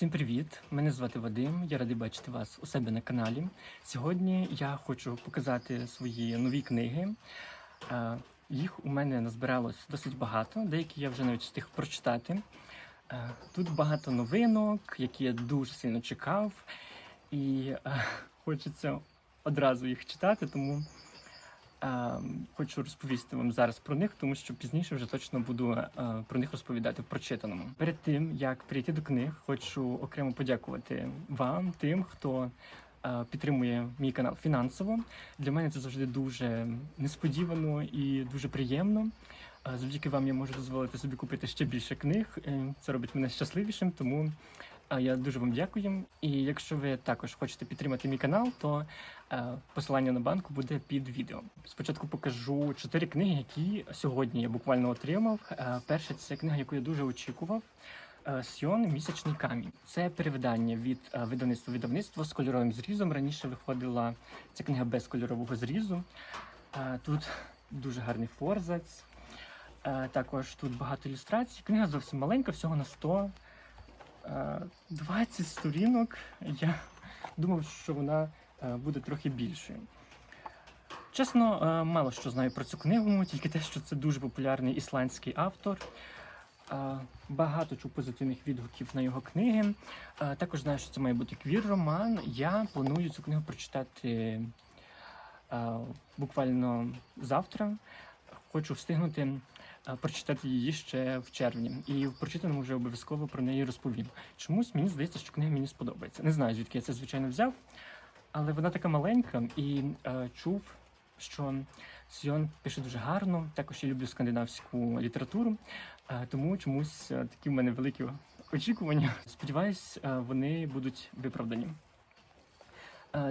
Всім привіт! Мене звати Вадим. Я радий бачити вас у себе на каналі. Сьогодні я хочу показати свої нові книги. Е, Їх у мене назбиралось досить багато, деякі я вже навіть встиг прочитати. Е, Тут багато новинок, які я дуже сильно чекав, і е, хочеться одразу їх читати, тому хочу розповісти вам зараз про них, тому що пізніше вже точно буду е, про них розповідати в прочитаному. Перед тим як прийти до книг, хочу окремо подякувати вам, тим, хто е, підтримує мій канал фінансово. Для мене це завжди дуже несподівано і дуже приємно. Е, Завдяки вам я можу дозволити собі купити ще більше книг. Це робить мене щасливішим, тому е, я дуже вам дякую. І якщо ви також хочете підтримати мій канал, то е, посилання на банку буде під відео. Спочатку покажу чотири книги, які сьогодні я буквально отримав. Е, Перша це книга, яку я дуже очікував. Е, Сьон місячний камінь. Це перевидання від видавництва видавництва з кольоровим зрізом. Раніше виходила ця книга без кольорового зрізу. Тут дуже гарний форзац. Також тут багато ілюстрацій. Книга зовсім маленька, всього на 100 е, 20 сторінок. Я думав, що вона е, буде трохи більшою. Чесно, е, мало що знаю про цю книгу, тільки те, що це дуже популярний ісландський автор. Е, Багато чув позитивних відгуків на його книги. Е, Також знаю, що це має бути квір-роман. Я планую цю книгу прочитати е, буквально завтра. Хочу встигнути е, прочитати її ще в червні. І в прочитаному вже обов'язково про неї розповім. Чомусь мені здається, що книга мені сподобається. Не знаю, звідки я це звичайно взяв, але вона така маленька і е, чув, що Сьон пише дуже гарно. Також я люблю скандинавську літературу, е, тому чомусь е, такі в мене великі очікування. Сподіваюсь, е, вони будуть виправдані.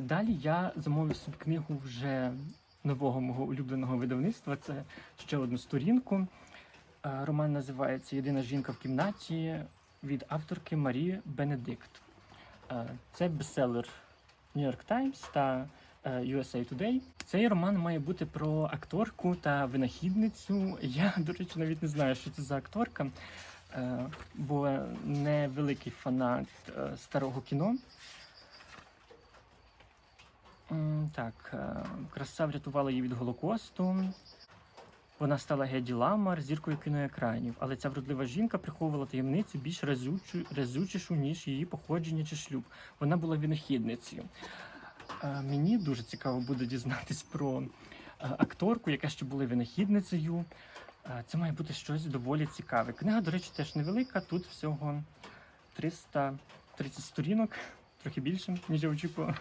Далі я замовив собі книгу вже нового мого улюбленого видавництва. Це ще одну сторінку. Е, Роман називається Єдина жінка в кімнаті від авторки Марії Бенедикт. Е, Це бестселер New York Times та е, USA Today. Цей роман має бути про акторку та винахідницю. Я, до речі, навіть не знаю, що це за акторка, бо не великий фанат старого кіно. Так, е, краса врятувала її від Голокосту. Вона стала Геді Ламар, зіркою кіноекранів, але ця вродлива жінка приховувала таємницю більш разючу, разючішу, ніж її походження чи шлюб. Вона була винахідницею. Е, Мені дуже цікаво буде дізнатись про е, акторку, яка ще була винахідницею. Це має бути щось доволі цікаве. Книга, до речі, теж невелика. Тут всього 330 сторінок, трохи більше, ніж я очікував.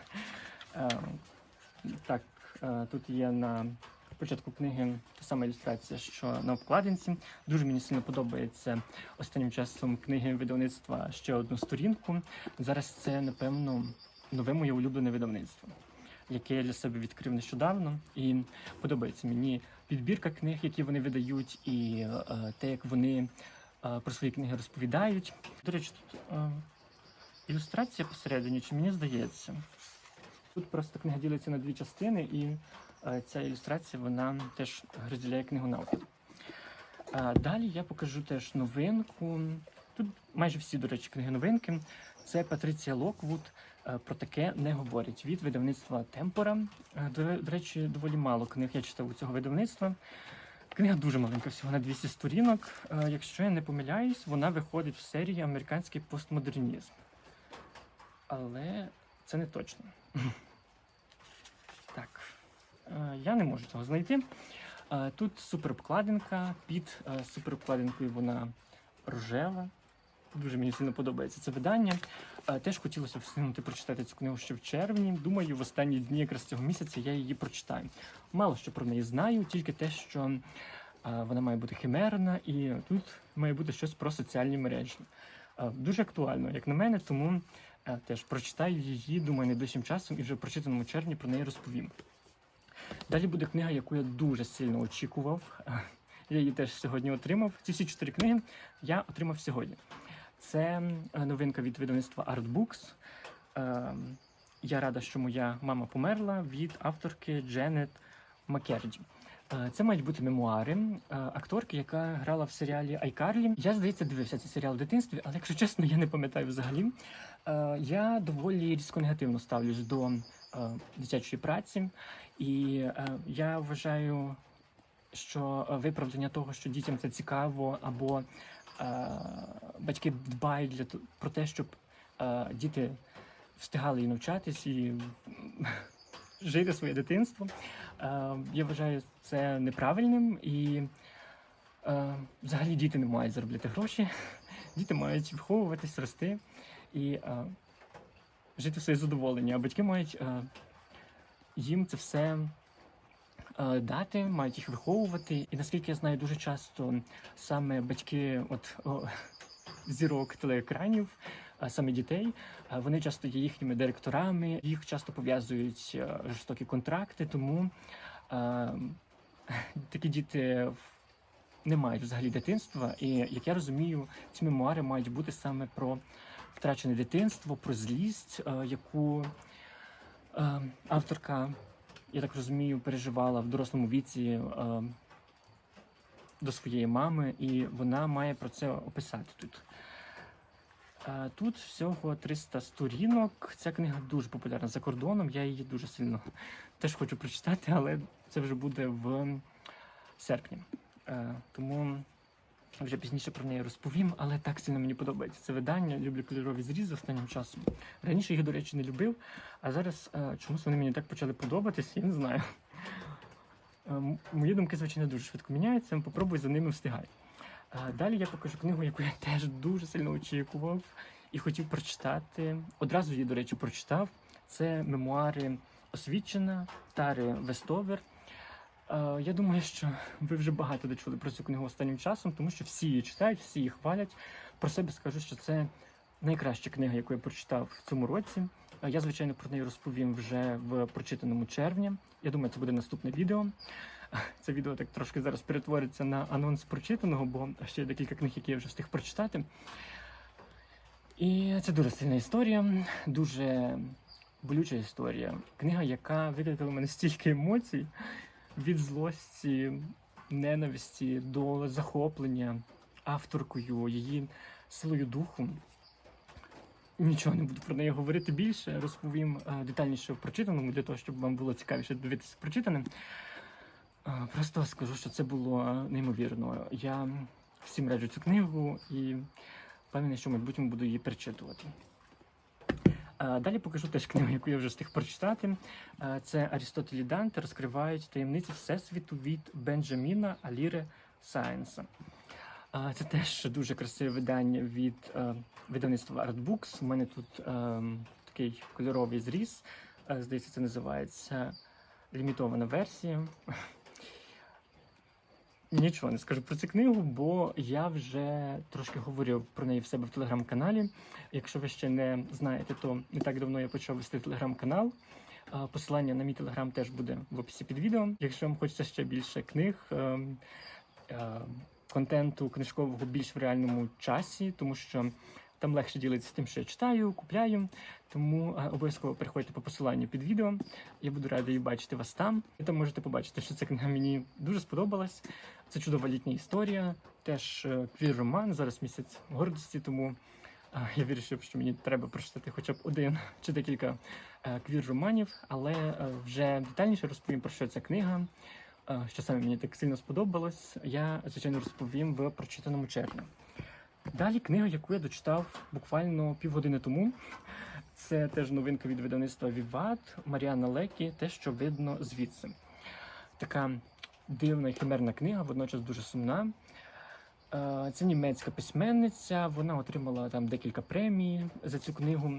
Е, Так, е, тут є на початку книги та сама ілюстрація, що на обкладинці. Дуже мені сильно подобається останнім часом книги видавництва ще одну сторінку. Зараз це, напевно, нове моє улюблене видавництво, яке я для себе відкрив нещодавно. І подобається мені підбірка книг, які вони видають, і е, те, як вони е, про свої книги розповідають. До речі, тут ілюстрація посередині, чи мені здається. Тут просто книга ділиться на дві частини, і е, ця ілюстрація вона теж розділяє книгу навпіл. А далі я покажу теж новинку. Тут майже всі, до речі, книги новинки. Це Патриція Локвуд. Е, Про таке не говорять від видавництва Темпора. Е, До, речі, доволі мало книг я читав у цього видавництва. Книга дуже маленька, всього на 200 сторінок. Е, Якщо я не помиляюсь, вона виходить в серії Американський постмодернізм. Але це не точно. Е, я не можу цього знайти. Е, Тут суперобкладинка, під е, суперобкладинкою вона рожева. Дуже мені сильно подобається це видання. Теж хотілося встигнути прочитати цю книгу ще в червні. Думаю, в останні дні якраз цього місяця я її прочитаю. Мало що про неї знаю, тільки те, що вона має бути химерна, і тут має бути щось про соціальні мережі. Дуже актуально, як на мене, тому теж прочитаю її, думаю, найближчим часом і вже в прочитаному червні про неї розповім. Далі буде книга, яку я дуже сильно очікував. Я її теж сьогодні отримав. Ці всі чотири книги я отримав сьогодні. Це е, новинка від видавництва Artbooks. Е, Я рада, що моя мама померла від авторки Дженет Маккерді. Е, Це мають бути мемуари акторки, яка грала в серіалі Айкарлі. Я, здається, дивився цей серіал в дитинстві, але якщо чесно, я не пам'ятаю взагалі. Я доволі різко негативно ставлюсь до дитячої праці, і е, я вважаю, що е, виправдання того, що дітям це цікаво, або е, батьки дбають для про те, щоб е, діти встигали і навчатись, і жити своє дитинство. Е, Я вважаю це неправильним і е, взагалі діти не мають заробляти гроші. Діти мають виховуватись, рости і е, жити в своє задоволення. А батьки мають е, їм це все е, дати, мають їх виховувати. І наскільки я знаю, дуже часто саме батьки, от о, зірок телеекранів, а саме дітей, е, вони часто є їхніми директорами, їх часто пов'язують е, жорстокі контракти, тому е, такі діти не мають взагалі дитинства. І як я розумію, ці мемуари мають бути саме про втрачене дитинство, про злість, е, яку е, авторка, я так розумію, переживала в дорослому віці е, до своєї мами, і вона має про це описати тут. Тут всього 300 сторінок. Ця книга дуже популярна за кордоном. Я її дуже сильно теж хочу прочитати, але це вже буде в серпні. Тому вже пізніше про неї розповім, але так сильно мені подобається це видання. Люблю кольорові зрізи останнім часом. Раніше їх, до речі, не любив, а зараз е, чомусь вони мені так почали подобатись, я не знаю. Е, Мої думки, звичайно, дуже швидко міняються. Попробуй за ними встигай. Е, Далі я покажу книгу, яку я теж дуже сильно очікував і хотів прочитати. Одразу її, до речі, прочитав. Це мемуари освічена Тари Вестовер. Е, Я думаю, що ви вже багато дочули про цю книгу останнім часом, тому що всі її читають, всі її хвалять. Про себе скажу, що це найкраща книга, яку я прочитав в цьому році. Е, Я, звичайно, про неї розповім вже в прочитаному червні. Я думаю, це буде наступне відео. Це відео так трошки зараз перетвориться на анонс прочитаного, бо ще є декілька книг, які я вже встиг прочитати. І це дуже сильна історія, дуже болюча історія. Книга, яка викликала в мене стільки емоцій від злості, ненависті до захоплення авторкою, її силою духу. Нічого не буду про неї говорити більше. Розповім е, детальніше в прочитаному, для того, щоб вам було цікавіше дивитися прочитаним. Е, Просто скажу, що це було е, неймовірно. Я всім раджу цю книгу і впевнений, що в майбутньому буду її перечитувати. Далі покажу теж книгу, яку я вже встиг прочитати. Це Арістотель і Данте розкривають таємниці Всесвіту від Бенджаміна Аліри Сайенса. Це теж дуже красиве видання від е, видавництва Artbooks. У мене тут е, такий кольоровий зріз. Е, Здається, це називається лімітована версія. Нічого не скажу про цю книгу, бо я вже трошки говорив про неї в себе в телеграм-каналі. Якщо ви ще не знаєте, то не так давно я почав вести телеграм-канал. Посилання на мій телеграм теж буде в описі під відео. Якщо вам хочеться ще більше книг, ем, е, контенту книжкового більш в реальному часі, тому що там легше ділитися тим, що я читаю, купляю. Тому е, обов'язково переходьте по посиланню під відео. Я буду радий бачити вас там. Ви там можете побачити, що ця книга мені дуже сподобалась. Це чудова літня історія, теж е, квір-роман. Зараз місяць гордості, тому е, я вирішив, що мені треба прочитати хоча б один чи декілька квір-романів, але вже детальніше розповім про що ця книга. Що саме мені так сильно сподобалось, я звичайно розповім в прочитаному червні. Далі книга, яку я дочитав буквально півгодини тому. Це теж новинка від видавництва Віват Маріана Лекі, те, що видно звідси. Така дивна і химерна книга, водночас дуже сумна. Е, Це німецька письменниця. Вона отримала там декілька премій за цю книгу.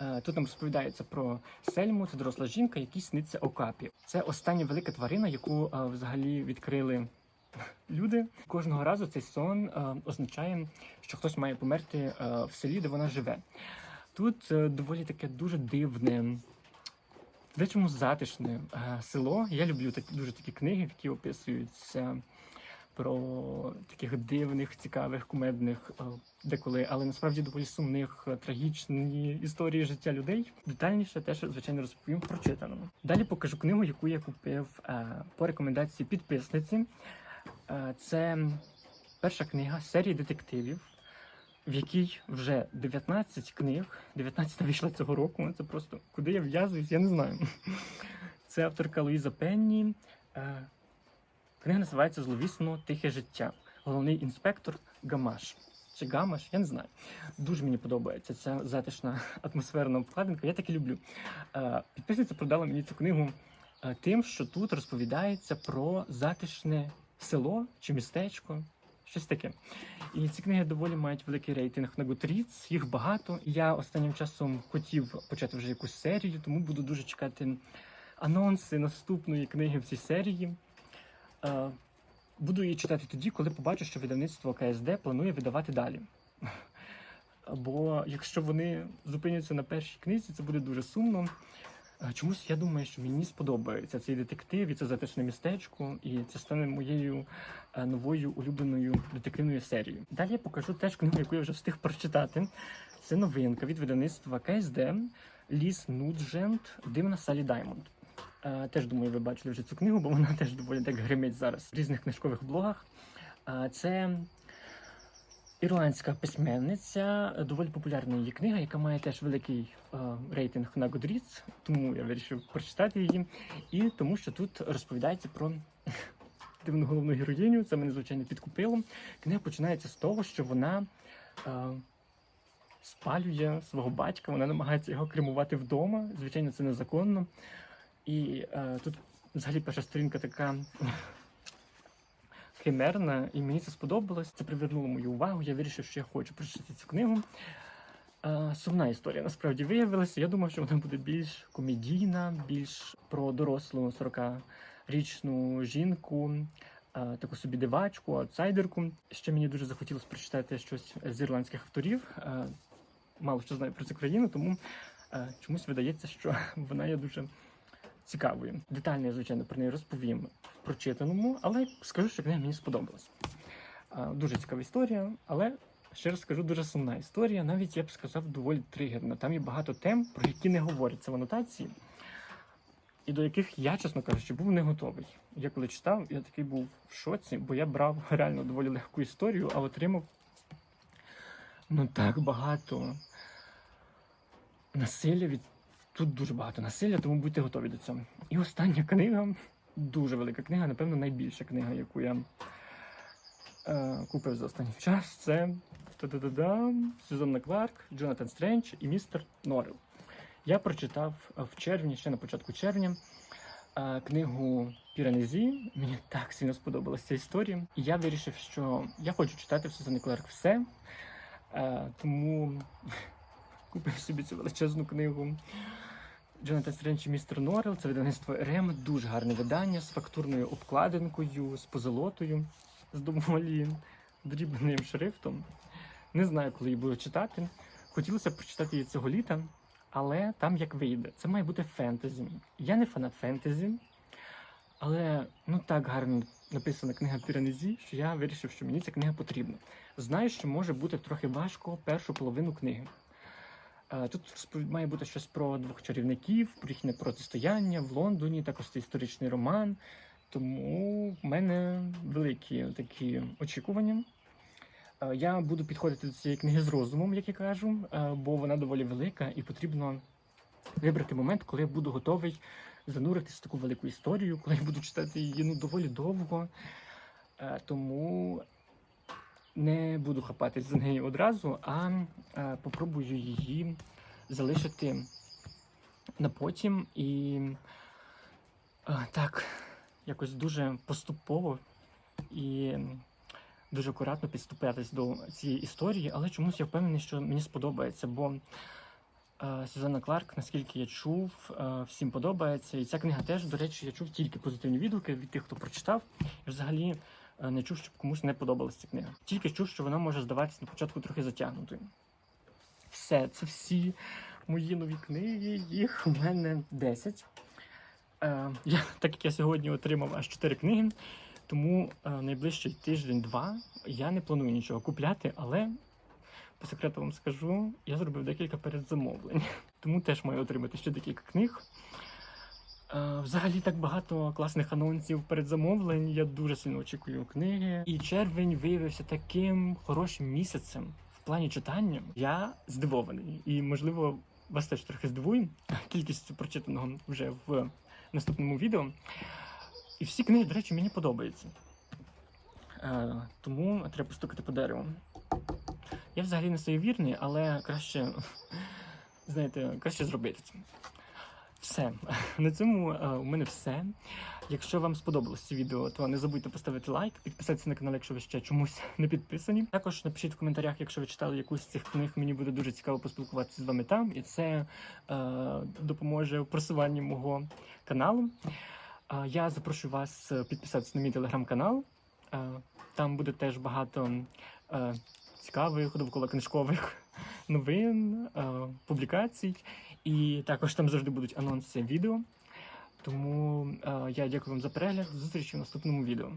Е, Тут нам розповідається про Сельму, це доросла жінка, якій сниться Окапі. Це остання велика тварина, яку е, взагалі відкрили люди. Кожного разу цей сон е, означає, що хтось має померти е, в селі, де вона живе. Тут е, доволі таке дуже дивне, дечому затишне е, село. Я люблю такі дуже такі книги, в які описуються про таких дивних, цікавих, кумедних, е, деколи, але насправді доволі сумних, е, трагічні історії життя людей. Детальніше теж, звичайно, розповім про читаному. Далі покажу книгу, яку я купив е, по рекомендації підписниці. Е, Це перша книга серії детективів, в якій вже 19 книг. 19 вийшла цього року. Це просто куди я в'язуюсь, я не знаю. Це авторка Луїза Пенні. Е, Книга називається Зловісно Тихе життя. Головний інспектор Гамаш. Чи Гамаш, я не знаю. Дуже мені подобається ця затишна атмосферна обкладинка. Я так і люблю. Е, Підписниця продала мені цю книгу тим, що тут розповідається про затишне село чи містечко. Щось таке. І ці книги доволі мають великий рейтинг на Goodreads, їх багато. Я останнім часом хотів почати вже якусь серію, тому буду дуже чекати анонси наступної книги в цій серії. Е, Буду її читати тоді, коли побачу, що видавництво КСД планує видавати далі. Бо якщо вони зупиняться на першій книзі, це буде дуже сумно. Чомусь я думаю, що мені сподобається цей детектив і це затишне містечко, і це стане моєю е, новою улюбленою детективною серією. Далі я покажу теж книгу, яку я вже встиг прочитати. Це новинка від видавництва КСД Ліс Нуджент Дивна Салі Даймонд. Е, Теж думаю, ви бачили вже цю книгу, бо вона теж доволі так гримить зараз в різних книжкових блогах. Е, Це ірландська письменниця, доволі популярна її книга, яка має теж великий е, рейтинг на Goodreads, тому я вирішив прочитати її. І тому, що тут розповідається про дивну головну героїню. Це мене звичайно підкупило. Книга починається з того, що вона. Е, Спалює свого батька, вона намагається його кремувати вдома. Звичайно, це незаконно. І е, тут взагалі перша сторінка така химерна, і мені це сподобалось. Це привернуло мою увагу. Я вирішив, що я хочу прочитати цю книгу. Сумна історія насправді виявилася. Я думав, що вона буде більш комедійна, більш про дорослу 40-річну жінку, таку собі дивачку, аутсайдерку. Ще мені дуже захотілося прочитати щось з ірландських авторів. Мало що знаю про цю країну, тому чомусь видається, що вона є дуже цікавою. Детально звичайно, про неї розповім в прочитаному, але скажу, що книга мені сподобалась. Дуже цікава історія, але ще раз скажу, дуже сумна історія. Навіть я б сказав, доволі тригерна. Там є багато тем, про які не говоряться в анотації, і до яких я, чесно кажучи, був не готовий. Я коли читав, я такий був в шоці, бо я брав реально доволі легку історію, а отримав ну так багато насилля від тут дуже багато насилля, тому будьте готові до цього. І остання книга, дуже велика книга, напевно, найбільша книга, яку я е, купив за останній час. Це та-да-да-дам, Сюзанна Кларк, Джонатан Стрендж і містер Норрел. Я прочитав е, в червні, ще на початку червня, е, книгу Піранезі. Мені так сильно сподобалася ця історія. І я вирішив, що я хочу читати в Сюзанни Кларк все. Е, тому купив собі цю величезну книгу. Джонатан Стрендж і містер Норрел. Це видавництво РМ. Дуже гарне видання з фактурною обкладинкою, з позолотою, з доволі дрібним шрифтом. Не знаю, коли її буду читати. Хотілося б прочитати її цього літа, але там як вийде. Це має бути фентезі. Я не фанат фентезі, але ну так гарно написана книга Піранезі, що я вирішив, що мені ця книга потрібна. Знаю, що може бути трохи важко першу половину книги. Тут має бути щось про двох чарівників, про їхнє протистояння в Лондоні, також це історичний роман. Тому в мене великі такі очікування. Я буду підходити до цієї книги з розумом, як я кажу, бо вона доволі велика і потрібно вибрати момент, коли я буду готовий зануритись в таку велику історію, коли я буду читати її ну, доволі довго. Тому не буду хапатись за неї одразу, а е, попробую її залишити на потім і е, так, якось дуже поступово і дуже акуратно підступатись до цієї історії, але чомусь я впевнений, що мені сподобається, бо е, Сюзанна Кларк, наскільки я чув, е, всім подобається. І ця книга теж, до речі, я чув тільки позитивні відгуки від тих, хто прочитав. І взагалі не чув, щоб комусь не подобалася ця книга. Тільки чув, що вона може здаватися на початку трохи затягнутою. Все, це всі мої нові книги. Їх у мене 10. Е, я, так як я сьогодні отримав аж 4 книги, Тому е, найближчий тиждень-два я не планую нічого купляти, але по секрету вам скажу, я зробив декілька передзамовлень. Тому теж маю отримати ще декілька книг. Е, Взагалі так багато класних анонсів передзамовлень. Я дуже сильно очікую книги. І червень виявився таким хорошим місяцем в плані читання. Я здивований. І, можливо, вас теж трохи здивує кількістю прочитаного вже в наступному відео. І всі книги, до речі, мені подобаються. Е, тому треба постукати по дереву. Я взагалі не суєвірний, але краще, знаєте, краще зробити це. Все. На цьому е, у мене все. Якщо вам сподобалось це відео, то не забудьте поставити лайк, підписатися на канал, якщо ви ще чомусь не підписані. Також напишіть в коментарях, якщо ви читали якусь з цих книг. Мені буде дуже цікаво поспілкуватися з вами там, і це е, допоможе в просуванні мого каналу. Е, я запрошую вас підписатися на мій телеграм-канал. Е, там буде теж багато е, цікавих довкола книжкових новин, е, публікацій. І також там завжди будуть анонси відео. Тому е, я дякую вам за перегляд. Зустрічі в наступному відео.